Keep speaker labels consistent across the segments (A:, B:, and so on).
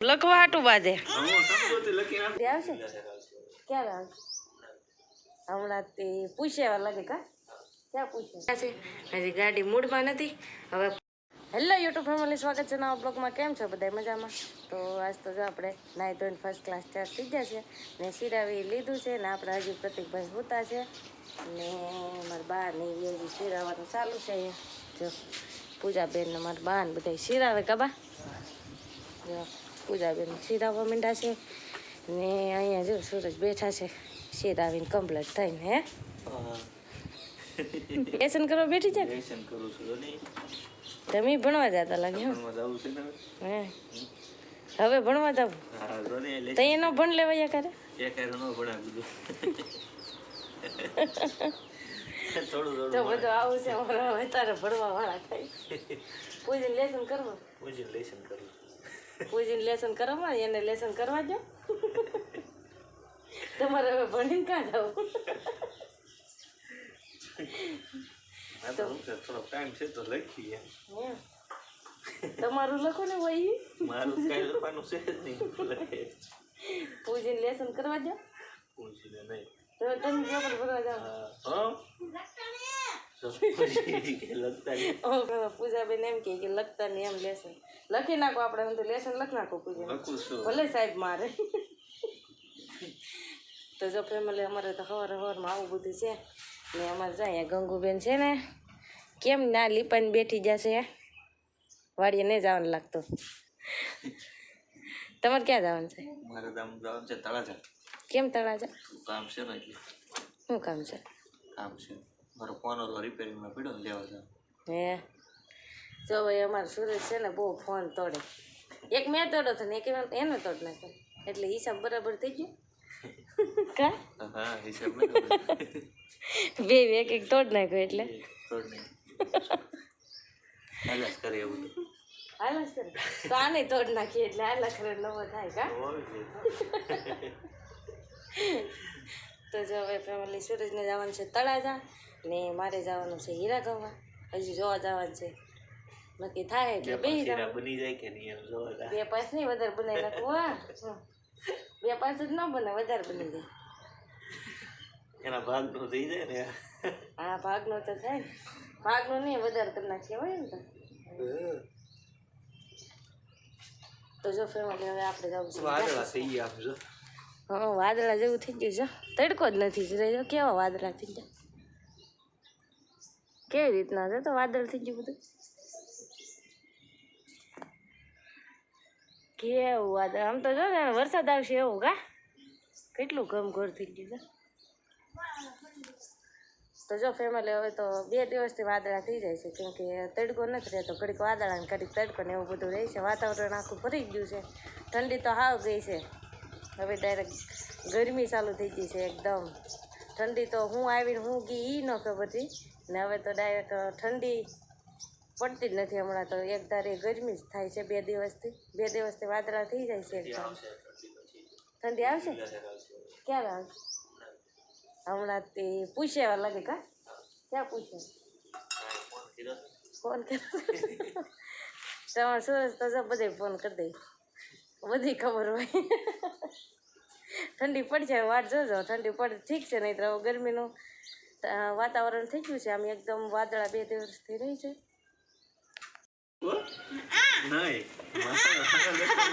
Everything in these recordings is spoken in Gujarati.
A: લખવા હાટું બાજે. આવશે ક્યારે આવશે? હમણાં તે એવા લાગે કા? ક્યાં પૂછ્યા હજી ગાડી મૂડમાં નથી. હવે હેલો યુટ્યુબ ફેમિલી સ્વાગત છે નવા બ્લોગમાં. કેમ છો બધા મજામાં? તો આજ તો જો આપણે નાઈ ધોઈને ફર્સ્ટ ક્લાસ ચાર થઈ ગયા છે. ને સિરાવી લીધું છે ને આપણે હજી પ્રતિકભાઈ હોતા છે. ને મારા બા ને એ હજી સિરાવાનું ચાલુ છે જો પૂજાબેન ને મારા બા ને બધા સિરાવે કબા જો પૂજાબેન સીધા માંડ્યા છે ને અહીંયા જો સૂરજ બેઠા છે. સીધા આવીને કમ્પ્લીટ થઈને હે? લેસન કરવા બેઠી છે?
B: લેશન કરું છું
A: તમે ભણવા જતા લાગે હો?
B: હવે?
A: ભણવા જાવ? તો એનો ભણ લેવાય કરે તો બધું આવું છે તારે ભણવા વાળા થાય. પૂજન લેસન કરવા? પૂજીને લેસન કરવામાં એને લેસન કરવા દો તમારે હવે ભણીને ક્યાં જાવ?
B: આ તો શું થોડો ટાઈમ છે તો લખીએ.
A: તમારું લખો ને ભાઈ
B: મારું કાંઈ લખવાનું છે જ નહીં
A: પૂજીને લેસન કરવા દો
B: પૂછીને નહીં.
A: તો તમે પેપર ભરવા જાઓ.
B: હા તો પછી કે લખતા નહીં
A: ઓ, પૂજાબેન એમ કે લખતા નહીં એમ લેસન લખી નાખો આપણે હું તો લેસન લખી નાખો પૂજા ભલે સાહેબ મારે. તો જો ફેમિલી અમારે તો સવારે સવારમાં આવું બધું છે. ને અમારે જો અહીંયા ગંગુબેન છે ને કેમ ના લીપાઈને બેઠી જશે? વાડીએ નહીં જવાનું લાગતું. તમારે ક્યાં જવાનું છે?
B: મારે આમ જવાનું છે તળાજા.
A: કેમ તળાજા?
B: કામ છે ને એટલે.
A: શું કામ છે?
B: કામ છે. મારો ફોન હતો રિપેરિંગમાં પીડો ને લેવા જાવ
A: હે? જો ભાઈ અમારે સુરેશ છે ને બહુ ફોન તોડે. એક મેં તોડો હતો ને એક એને તોડ નાખ્યો. એટલે હિસાબ બરાબર થઈ ગયો? કા?
B: હા હિસાબ
A: બે એક એક તોડ નાખ્યો એટલે.
B: થોડ નહીં હાલ્યા જ કરે એવું તો.
A: આને તોડ નાખીએ એટલે આ લખરે નવો થાય કા? તો જો હવે ફેમિલી સુરજને જવાનું છે તળાજા. ને મારે જવાનું છે હીરા ગવા હજી જોવા જવાનું છે. નક્કી થાય એટલે બે
B: હીરા બની જાય કે નહીં એમ જોવા
A: બે પાંચ નહીં વધારે બનાવી નાખું હા. બે પાંચ જ ન બને વધારે બની જાય.
B: એના ભાગનું થઈ જાય ને.
A: હા ભાગનો તો થાય ને. ભાગનો નહીં વધારે કરી નાખીએ હોય ને તો. જો ફેમિલી હવે આપણે જવું છે
B: વાદળા થઈ ગયા જો.
A: હા વાદળા જેવું થઈ ગયું છે. તડકો જ નથી રહ્યો. કેવા વાદળા થઈ ગયા? કેવી રીતના? છે તો વાદળ થઈ ગયું બધું. કેવું વાદળ? આમ તો જો ને, વરસાદ આવશે એવું કા? કેટલું ગમઘોર થઈ ગયું છે. તો જો ફેમિલી હવે તો બે દિવસથી વાદળા થઈ જાય છે. કેમ કે તડકો નથી રહેતો. ઘડીક વાદળા ને ઘડીક તડકો ને એવું બધું રહે છે. વાતાવરણ આખું ભરી ગયું છે. ઠંડી તો હાવ ગઈ છે. હવે ડાયરેક્ટ ગરમી ચાલુ થઈ ગઈ છે એકદમ. ઠંડી તો હું આવીને હું ગઈ એ ન ખબર હતી. ને હવે તો ડાયરેક્ટ ઠંડી પડતી જ નથી હમણાં તો. એક ધારે ગરમી જ થાય છે બે દિવસથી. બે દિવસથી વાદળા થઈ જાય છે એકદમ. ઠંડી આવશે? ક્યારે આવશે? હમણાં તે પૂછે એવા લાગે કા? ક્યાં પૂછે? ફોન કર તમારે સુરજ તો જો બધે ફોન કરી દઈ બધી ખબર હોય. ઠંડી પડશે વાટ જોજો. ઠંડી પડે ઠીક છે નહીં તો ગરમીનું વાતાવરણ થઈ ગયું છે. આમ એકદમ વાદળા બે દિવસથી રહી છે.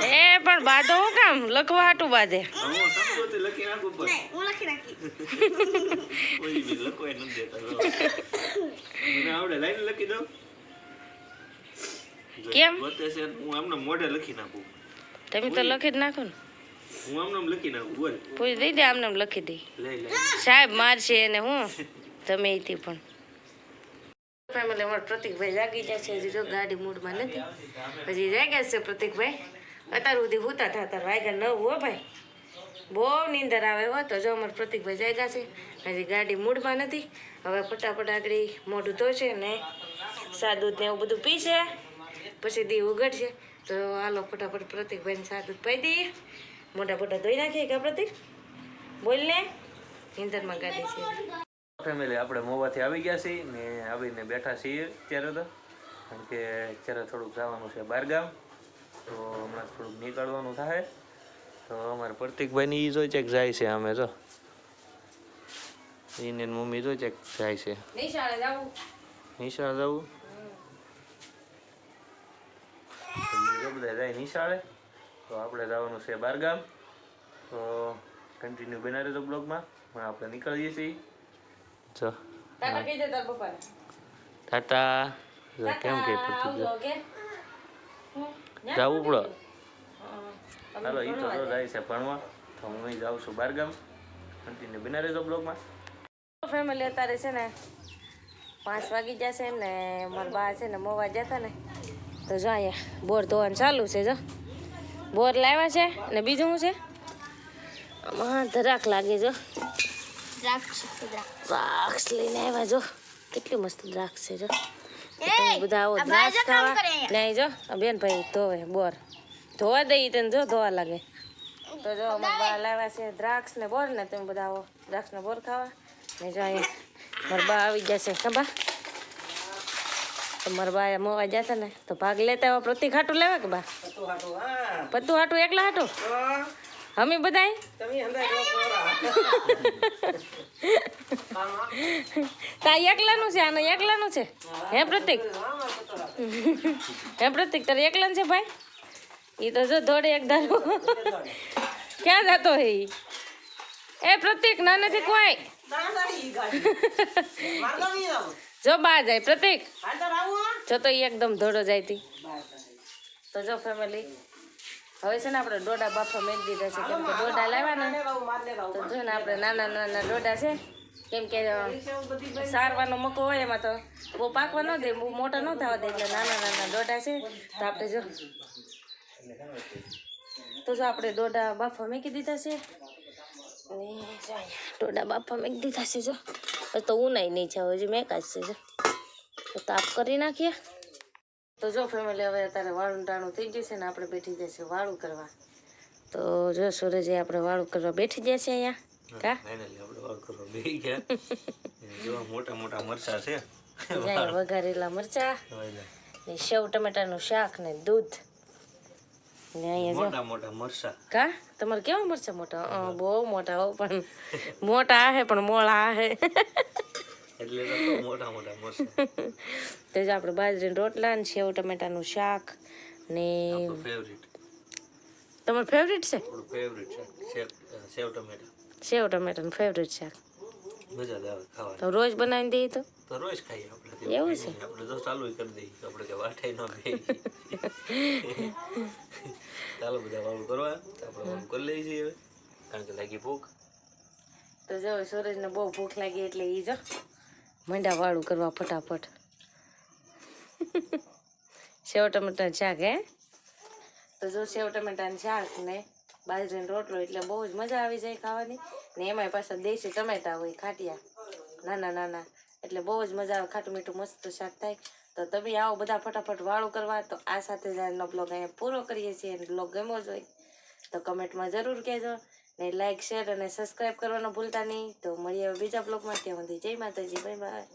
A: એ પણ બાધો હું કામ? લખવા હાટું બાધે.
B: હું લખી નાખું પણ. કોઈ બી લખવાય નથી દેતા. જો. મને આવડે લાઈન લખી દઉં.
A: કેમ?
B: હું મોઢે લખી નાખું.
A: તમે તો લખી જ નાખો ને.
B: હું આમ લખી નાખું બોલ.
A: પૂછી દઈ દે આમને આમ લખી દઈ સાહેબ મારશે એને હું? તમે થી પણ. ફેમિલી પ્રતિકભાઈ જાગી જાય છે. હજી જો ગાડી મૂડમાં નથી. હજી જાગ્યા છે પ્રતિકભાઈ. અત્યાર સુધી હોતા હતા અત્યારે વાગ્યા નવ હો ભાઈ. બહુ નીંદર આવે હો, તો જો અમારે પ્રતિકભાઈ જાગ્યા છે. હજી ગાડી મૂડમાં નથી. હવે ફટાફટ આગળ મોઢું ધોશે ને સાદું ને એવું બધું પીશે. પછી દી ઉગડશે તો હાલો ફટાફટ પ્રતિકભાઈને સાદું પાઈ દઈએ. મોટા મોટા ધોઈ નાખીએ કે પ્રતિક? બોલ ને. નીંદરમાં ગાડી છે.
B: ફેમિલી આપણે મોવાથી આવી ગયા છીએ ને આવીને બેઠા છીએ અત્યારે તો. કારણ કે અત્યારે થોડુંક જવાનું છે બહારગામ તો હમણાં થોડુંક નીકળવાનું થાય. તો અમારે પ્રતિકભાઈની ઈ જોઈ છે કે જાય છે અમે જો. એને મમ્મી જોઈ છે કે જાય છે.
A: નિશાળે જવું?
B: તો બધા જાય નિશાળે તો આપણે જવાનું છે બારગામ. તો કન્ટિન્યુ બના તો બ્લોગમાં. પણ આપણે નીકળીએ છીએ. જો
A: ટાટા કહી દે તાર પપ્પાને?
B: ટાટા જો કેમ કે
A: પડતું જો?
B: જાવું પડે. હાલો ઈ તો
A: જાય.
B: જાય છે ભણવા. તો હું જાઉં છું બારગામ. કન્ટિન્યુ બિના રહેજો બ્લોગમાં.
A: ફેમિલી અત્યારે છે ને પાંચ વાગી જશે ને મારા બા છે ને મોવા જતા ને. તો જો અહીંયા બોર ધોવાનું ચાલુ છે જો. બોર લાવ્યા છે ને બીજું શું છે? આમાં ધરાક લાગે જો. દ્રાક્ષ લઈને આવ્યા જો. કેટલી મસ્ત દ્રાક્ષ છે જો. બધા આવો દ્રાક્ષ ખાવા. નહીં જો આ બેન ભાઈ ધોવે બોર. ધોવા દઈ તને જો ધોવા લાગે. તો જો મરબા લાવ્યા છે દ્રાક્ષ ને બોર ને તમે બધા આવો દ્રાક્ષ ને બોર ખાવા. ને જો અહીંયા મરબા આવી આવી છે ખબર? તો મરબા મોવા જતા ને તો ભાગ લેતા પ્રતિક હાટું લેવા કે બા? બધું હાટું એકલા હાટું? અમે બધાય? તા એકલાનું છે? આનો એકલાનું છે? હે પ્રતિક? હે પ્રતિક તારે એકલાનું છે ભાઈ? એ તો જો દોડે એક ધારો ક્યાં જતો હે એ પ્રતિક ના નથી કોઈ. જો બા જાય પ્રતિક. જો તો એકદમ ધોડો જાય તી. તો જો ફેમિલી હવે છે ને આપણે ડોડા બાફા મેં દીધા છે. કેમ કે ડોડા લાવવાના તો જો ને આપણે નાના નાના ડોડા છે, કેમ કે સારવાનો મકો હોય એમાં તો બહુ પાકવા ન દે, બહુ મોટા ન થવા દે, એટલે નાના નાના ડોડા છે. તો આપણે જો, તો જો આપણે ડોડા બાફા મૂકી દીધા છે. ડોડા બાફા મૂકી દીધા છે, જો. તો ઉનાઈ નહીં છે હજી મેકાજ છે જો. તો તાપ કરી નાખીએ. તો જો ફેમિલી હવે અત્યારે વાળું ટાણું થઈ ગયું છે ને આપણે બેઠી જશે વાળું કરવા. તો જો સુરજ આપણે વાળું કરવા બેઠી જશે અહીંયા? કા?
B: ફાઇનલી આપણે વાળ કરવા બેસી ગયા. જેવા મોટા મોટા મરચા છે.
A: વઘારેલા મરચા. ને. સેવ ટમેટાનું શાક ને દૂધ.
B: મોટા મોટા મરચા.
A: કા? તમારે કેવા મરચા મોટા? બહુ મોટા હો પણ મોટા હે પણ મોળા આહે
B: એટલે મોટા મોટા મરચા
A: તો જ આપણે બાજરીના રોટલા ને સેવ ટમેટાનું શાક ને
B: ફેવરિટ
A: તમારું ફેવરિટ છે?
B: ફેવરિટ છે. સેવ ટમેટા.
A: સેવ ટમેટાનું ફેવરિટ શાક
B: મજા આવે ખાવાની.
A: તો રોજ બનાવીને દઈએ તો?
B: તો રોજ ખાઈએ આપણે.
A: એવું છે?
B: આપણે તો ચાલુ કરી દઈએ. આપણે કે વાઠાઈ ન બે ચાલો બધા વાળું કરવા. આપણે વાળું કરી લઈએ છીએ હવે. કારણ કે લાગી ભૂખ.
A: તો જો સૂરજને બહુ ભૂખ લાગી એટલે એ જો. મંડા વાળું કરવા ફટાફટ. સેવ ટમેટાનું શાક હે? તો જો સેવ ટમેટાનું શાક ને બાજરીનો રોટલો, એટલે બહુ જ મજા આવી જાય ખાવાની. ને એમાંય પાછા દેશી ટમેટા હોય, ખાટિયા. નાના નાના. એટલે બહુ જ મજા આવે, ખાટું મીઠું મસ્ત શાક થાય. તો તમે આવો બધા ફટાફટ વાળું કરવા, તો આ સાથે જ આજનો બ્લોગ અહીંયા પૂરો કરીએ છીએ. બ્લોગ ગમ્યો જ હોય, તો કમેન્ટમાં જરૂર કહેજો. ને લાઈક શેર અને સબસ્ક્રાઈબ કરવાનું ભૂલતા નહીં. તો મળીએ બીજા બ્લોગમાં ત્યાં સુધી જય માતાજી બાય બાય